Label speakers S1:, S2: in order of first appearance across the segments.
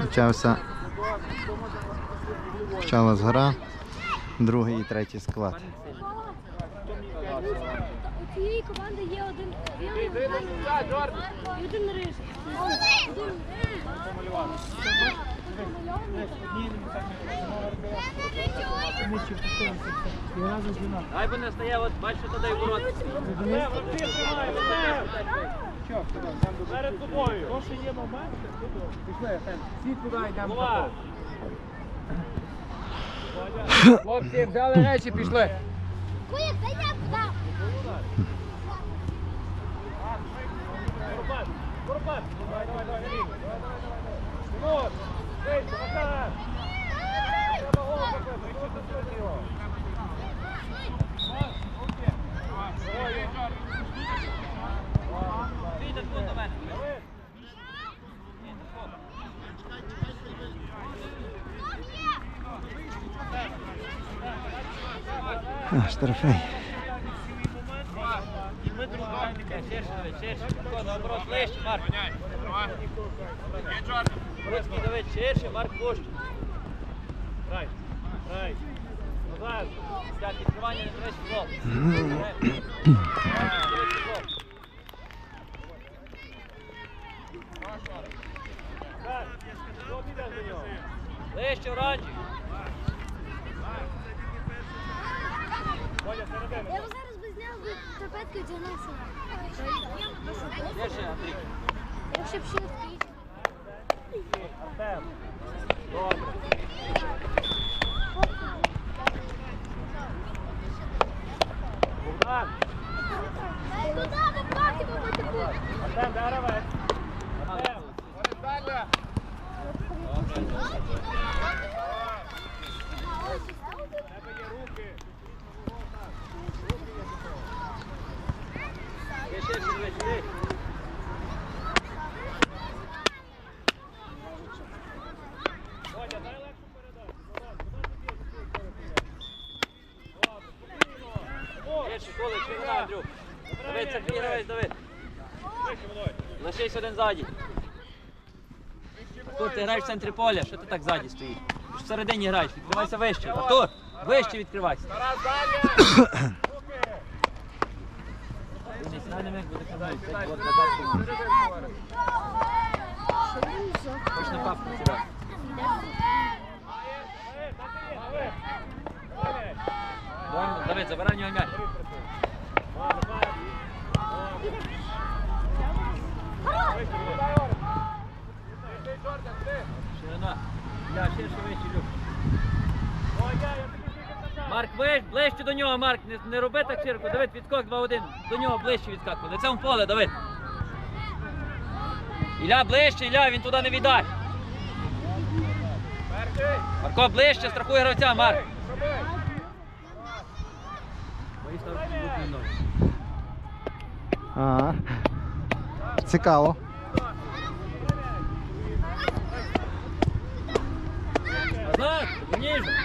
S1: Почався. Почалась гра. Другий і третій склад.
S2: У цієї команди є один білий один рижий. Один
S3: Ай би не стає, от бачите, туди ворот.
S4: Перед тобою. То, що є момент, пішли, всі туди йдемо.
S3: Голова.
S4: Хлопці, взяли речі, пішли.
S2: Куєк, дай я туди.
S4: Курбан, Курбан. Давай, давай, давай, Андрій. Тимур, вийди, Макар. Треба голову покрити, хто тут його? Ой,
S3: Вийде тут до мене. Ширше. Тако, наоборот, ближче, Марк. Руцький, Давид, ширше, Марк, пуш.
S4: Грай, грай. Назад.
S3: Так, відкривання, не дивись футбол. Ближче, оранжевий.
S4: Водя, середину.
S2: Я б зараз би зняв би шкарпетки.
S3: Ширше, Андрій.
S2: Якщо б ще.
S4: Артем. Добре. Богдан.
S2: Туди, ви будете бути.
S4: Артем, де гравець? Артем. Тебе є руки.
S3: Ще ширше, Давид, сюди.
S4: Водя, дай легшу передачу. Богдан, куди ти б'єш? Добре, спокійно. О,
S3: Ширше, коле, ширина, Андрюк. Давид, це твій Давид.
S4: вище мною.
S3: Лишись один ззаді. Артур, ти граєш в центрі поля, що ти так ззаді стоїш? Всередині граєш, відкривайся вище. Артур, вище відкривайся.
S4: Тарас, далі. Руки.
S3: Хоч на папку сюди.
S4: Давид, так і Давид. Давид.
S3: Давай, Давид, забирай нього м'яч.
S4: Ладно, давай. Вище, дай орен. Ти, Джордан, ти.
S3: Ширина. Я. Марк, ближ, ближче до нього, Марк, не, не роби так широко. Давид, відскок 2-1. До нього ближче відскакуй. Лицем в поле, Давид. Ілля, ближче, Ілля, він туди не віддасть. Марко, ближче, страхуй гравця, Марк.
S1: Ага. Цікаво.
S3: Назад, ніж. Ширина без ніжок,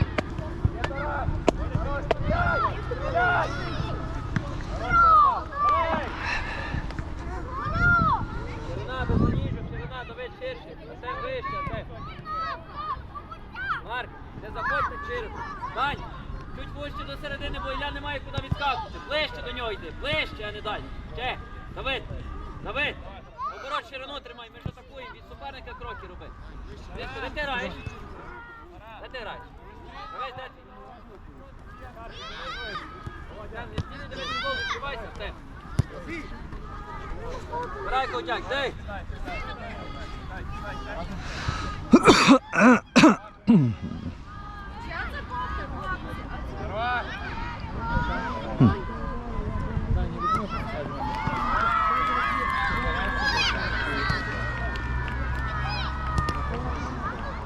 S3: ширина, Давид ширше. Артем вище, Артем. Марк, не заходь так широко. Дань, чуть вище до середини, бо Ілля не має куди відскакувати. Ближче до нього йди, ближче, а не далі. Ще, Давид, Давид. Оборот ширину тримай, ми ж атакуємо, від суперника кроки роби. Де, ти граєш? Де ти граєш? Давай, де ти? Брай котяк, дай.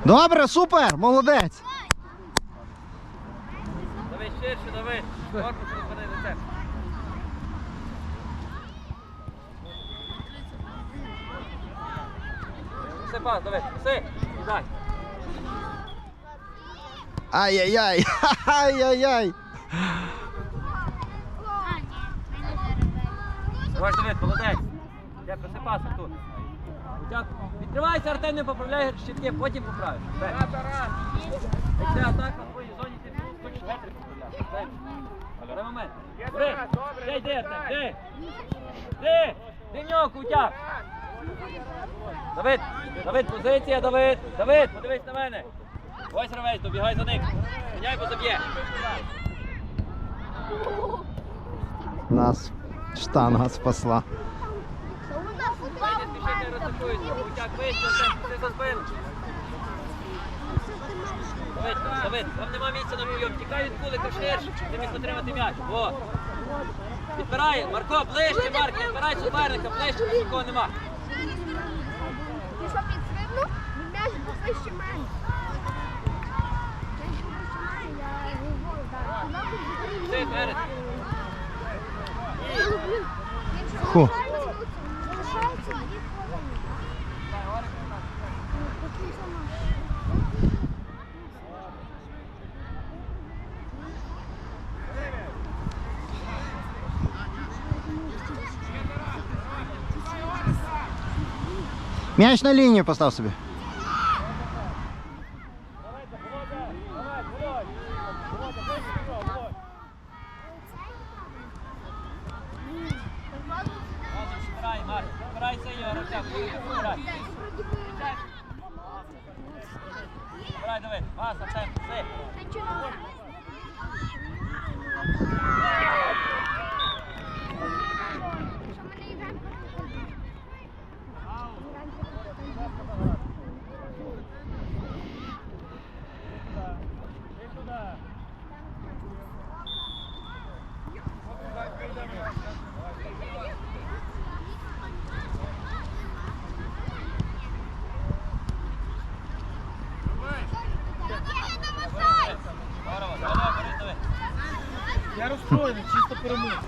S1: Добре, супер, молодець.
S3: Ширше, давай. Корпус розверни лице. Все, пас, давай, все, і дай.
S1: Ай-яй-яй. Ай-яй-яй.
S3: Давай, Давид, молодець. Пас, Артур. Крутяк. Відкривайся, Артем, не поправляй щитки, потім поправиш. Це атака в твоїй зоні, ти тут хочеш метри Дай момент. Бери. Де Артем, де? Де? Де в нього крутяк? Давид, Давид, позиція, Давид. Давид, подивись на мене. Ось Равець, добігай за ним. Міняй, бо заб'є.
S1: Нас штанга спасла.
S3: Не спіши, не розташується. Крутяк вище, Артем, ти за спину. Давид, Давид, вам нема місця на прийом. Тікай від кулика ширше, ти міг отримати м'яч. Во. Підбирай, Марко, ближче, Марк, підбирай суперника, ближче, нікого нема.
S2: Ти що підстрибнув? М'яч був вище мене. М'яч був вище мене, я його
S3: Ти.
S1: М'яч на линию поставь собі.
S3: Разом збирай, Марк, збирайся його, Артем, збирай. Збирай, Давид, вас, Артем, ти. Здорово, здорово, бери, Давид.
S4: Я розстроєний, чисто перемога.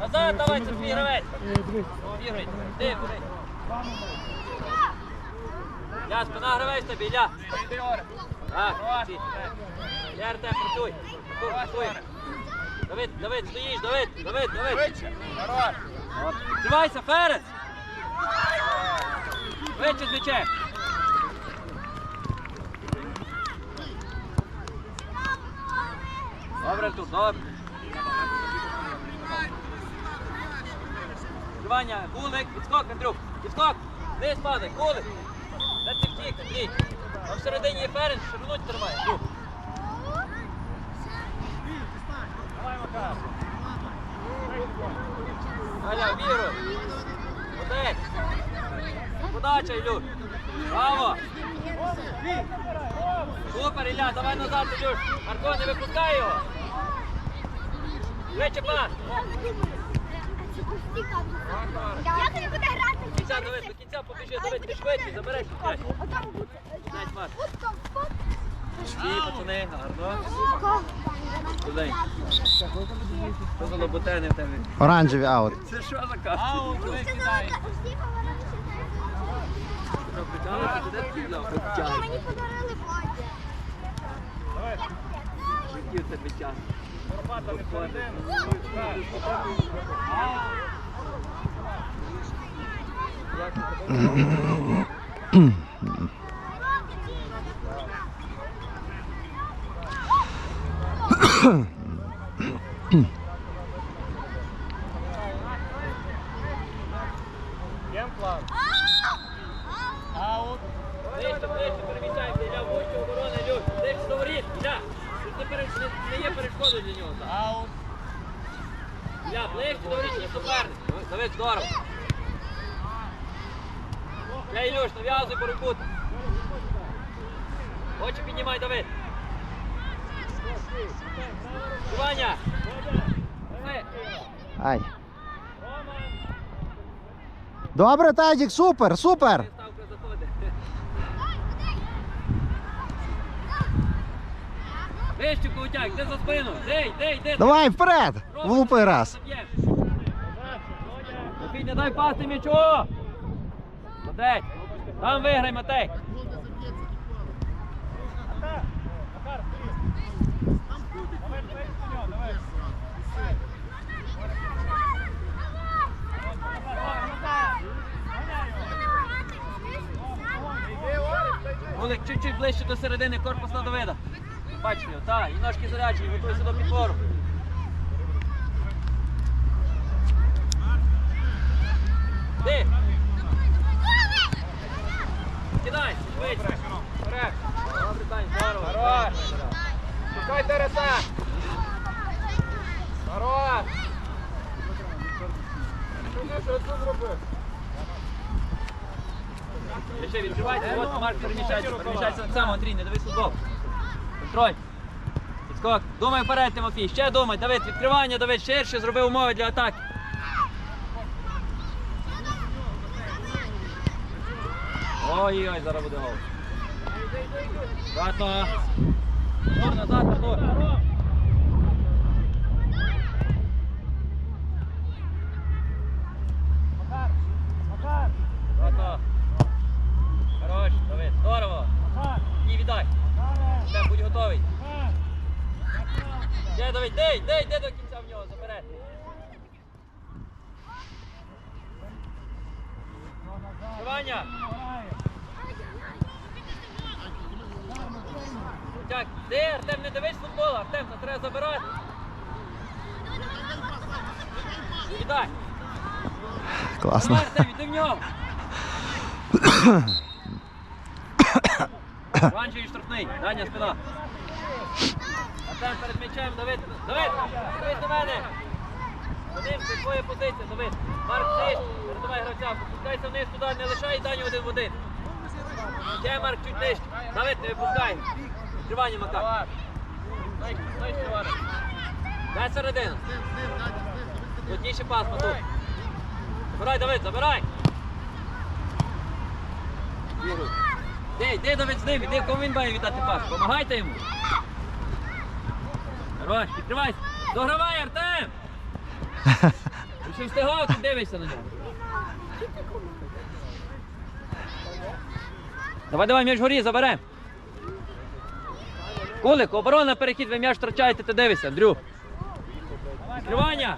S3: Назад, давай, це твій гравець.
S4: Е,
S3: ти, бери. Ля, спина гравець тобі, Ля. Так, ці. Ля, Артем, працюй. Давид, Давид, стоїш, Давид, Давид, Давид. От. Тривайся, Ферес. Вище з м'ячем. Добре, Артур, добре. Ваня, кулик, відскок, Андрюк, відскок, вниз падай, кулик. Де ти втік, Андрій? Там всередині є Ференц, ширину тримай. Андрюк. Галя, віру. Молодець. Подача, Ілюш. Браво. Супер, Ілля, давай назад, Ілюш. Марко, не випускай його. Виче пас.
S2: Я тобі буду грати.
S3: До кінця, Давид, до кінця побіжи, Давид, ти швидше, забереш м'яч.
S2: Отам буде.
S3: Марк.
S2: Футбол, футбол.
S3: Стій, пацани, гарно. Туди. Що за лоботени в тебе?
S1: Оранжеві аут.
S3: Це що за кашка? Ау,
S2: що це. Мені подарили плаття.
S3: У тебе час?
S4: Горбата не. Єм план. Аут.
S3: Ближче, ближче, переміщаємося, Ілля, вище оборони, Люш. Ближче до воріт, Ілля. Тут не, переш... не, не є перешкодою для нього. так.
S4: Аут.
S3: Ілля, ближче до не суперник. Давид, здорово. Я, Ілюш, нав'язуй боротьбу. Очі піднімай, Давид. Ваня.
S1: Ай. Добре, Тазік, супер, супер.
S3: Вище Коутяк, ти за спину. Де, йди, йди.
S1: Давай вперед! Влупи раз.
S3: Матвій, не дай пасти м'ячу. Матей, там виграй, Матей. Олег, чуть-чуть ближче до середини корпусна Давида. Бачите так, і ножки заряджені, готуйся до підбору. Ти! Кидай, швидше.
S4: Вперед.
S3: Добре, Тань, здорово.
S4: Хорош. Шукай Тереса. Хорош. Що ти що зробив?
S3: Ще відкривайте, от Марк переміщається, переміщається так само, Андрій, не дивись футбол. Контроль. Підскок. Думай вперед, Тимофій, ще думай, Давид, відкривання, Давид, ширше, зроби умови для атаки. Ой-ой, зараз буде гол. Обратно. Назад, назад, Артур.
S4: Макар. Макар.
S3: Обратно. Хорош, Давид, здорово.
S4: Макар.
S3: Ні, віддай.
S4: Далі.
S3: Ще, будь готовий.
S4: Макар.
S3: Ще, Давид, йди, йди, йди до кінця в нього, забере. Ваня, так, де Артем, не дивись футбол, Артем, це треба забирати. Віддай.
S1: Класно.
S3: Давай, Артем, іди в нього. Оранжевий штрафний, Даня спина. Артем перед м'ячем, Давид, Давид, дивись на мене. Вадим, це твоя позиція, Давид. Марк, ниж, передавай гравця, попускайся вниз туди, не лишай Даню один в один. Ще, Марк, чуть нижче. Давид, не випускай. Відкривання, Макар. Дай середину. Плотніше пас, Матуш. Забирай, Давид, забирай. Де, де Давид з ним? Іди, кому він має віддати пас? Помагайте йому. Хорош, відкривайся. Догравай, Артем! Ти ще встигав, ти дивишся на нього. Давай, давай, м'яч горі, заберем. Кулик, оборона, перехід, ви м'яч втрачаєте, ти дивишся, Андрюх. Відкривання.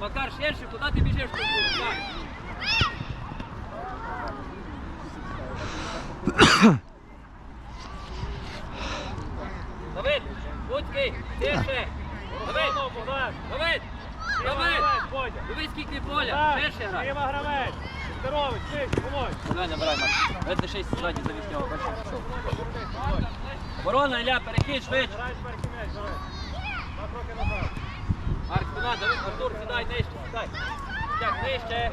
S3: Макар, ширше, куди ти біжиш? Давид, Будький, ширше. Давид, Давид, Давид. Дивись, скільки поля, ширше грай.
S4: Здоровий, швидше, помой.
S3: Давай, набирай, Марк. Видно, ще ззаді завів нього, бачиш, пішов. Оборона, Ілля, перехід, швидше.
S4: Грай перший м'яч, давай. Два кроки назад.
S3: Марк, спина, Артур, сідай нижче, сідай. Так, нижче.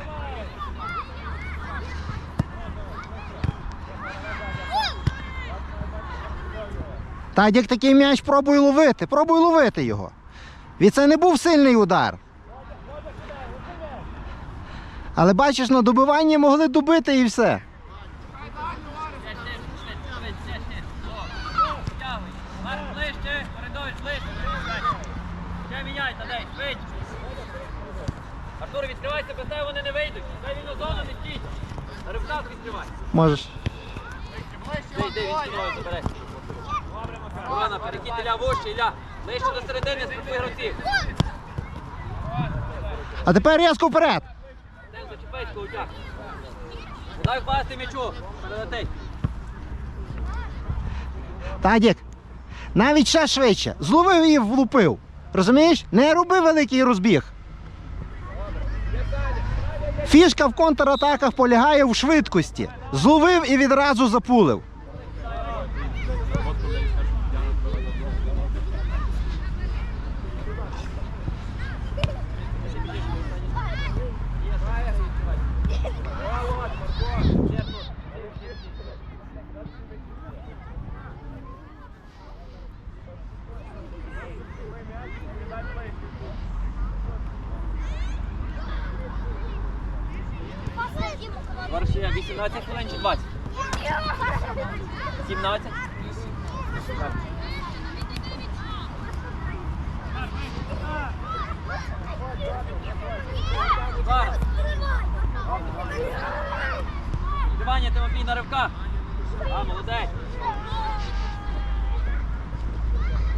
S1: Тадік такий м'яч пробуй ловити, пробуй ловити його. Від це не був сильний удар. Але бачиш, на добиванні могли добити і все.
S3: Артур, відкривайся, без тебе вони не вийдуть. Дай вільну зону, не стійте. На відкривай.
S1: Можеш.
S3: Йди, він спиною. Івана, перекид Ілля вужче, Ілля. Ближче до середини, спокій гравців.
S1: А тепер різко вперед.
S3: Дай впасти м'ячу.
S1: Тадік, навіть ще швидше. Зловив і влупив. Розумієш? Не роби великий розбіг. Фішка в контратаках полягає в швидкості. Зловив і відразу запулив.
S3: 18 хвилин чи 20? 17? Зараз. Ваня, Тимофій на ривках. А, молодець.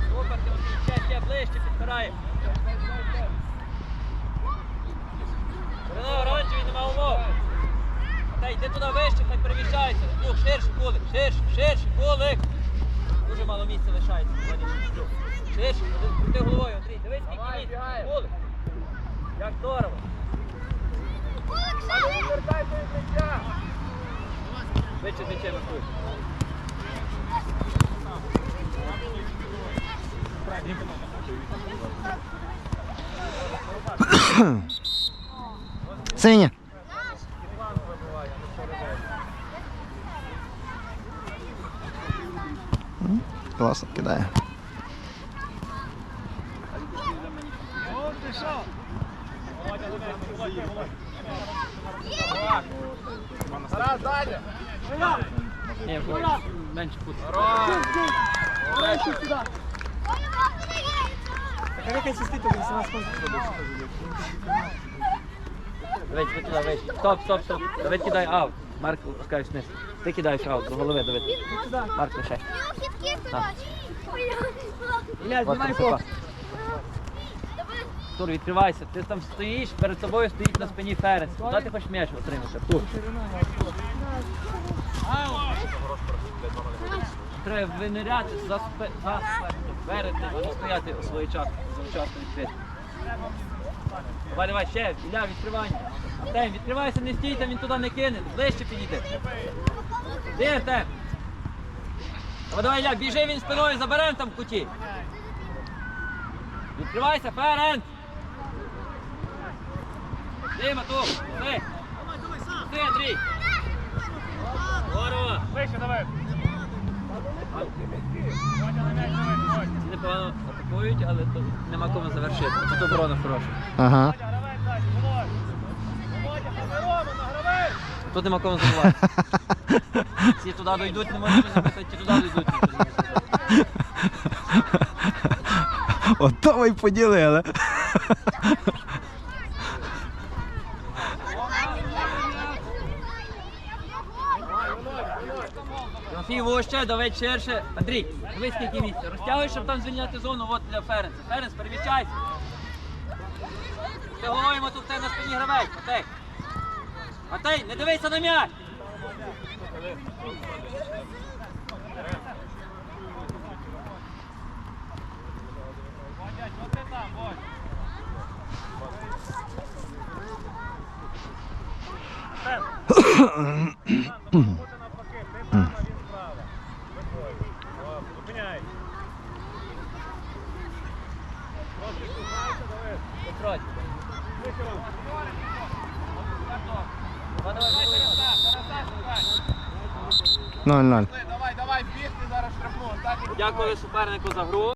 S3: Супер, Тимофій, ще, ще ближче підбирає. Оранжевий, нема умов. Матей, йди туди вище, хай переміщається. Люк, ширше кулик, ширше, ширше, кулик. Дуже мало місця лишається. Люк. Ширше, крути головою, Андрій. Дивись, скільки місця. Кулик. Як здорово.
S4: Але не вертайся від м'яча.
S3: Вище з м'ячем, Артур.
S1: Класно кидає.
S3: Менше кут. Давид, ти туди вище. Стоп, стоп, стоп. Давид кидай аут. Марк опускаєш вниз. Ти кидаєш аут до голови, Давид. Марк лише. Ілля, знімай фокус. Тур, відкривайся. Ти там стоїш, перед тобою стоїть на спині Ферес. Куди ти хочеш м'яч отримати? Тур. Треба виниряти за спе- перед а не стояти своєчасно, завчасно відкрити. Давай, давай, ще, Ілля, відкривання. Тем, відкривайся, не стій, там він туди не кине, ближче підійди. Де Тем? Давай, давай, Ілля, біжи він спиною, заберемо там в куті. Відкривайся, Ференц! Дима, тут, ти. Ти, Андрій. Здорово.
S4: Вище, давай.
S3: Непогано атакують, але тут нема кому завершити. Тут оборона хороша.
S1: Ага.
S3: Тут нема кому забувати. Ці туди дойдуть, не можуть забити, ті туди дойдуть.
S1: Ото ми й поділили.
S3: Тимофій вище, давай ширше. Андрій, дивись скільки місця. Розтягуй, щоб там звільняти зону от для Ференца. Ференц, переміщайся. Ти головою тут на спині гравець. Матей. Матей, не дивися на м'яч.
S4: Володя, що ти там, Володя? Тем. Тем, тому бути навпаки. Ти права, він справа. Виходь. Добре, Зупиняй. Трошки штовхайся, Давид.
S3: Петрович.
S4: Вище, Ром.
S3: Давай, давай, давай.
S1: 0-0.
S4: Давай, давай, бігти зараз штрафну. Так
S3: Дякую супернику за гру.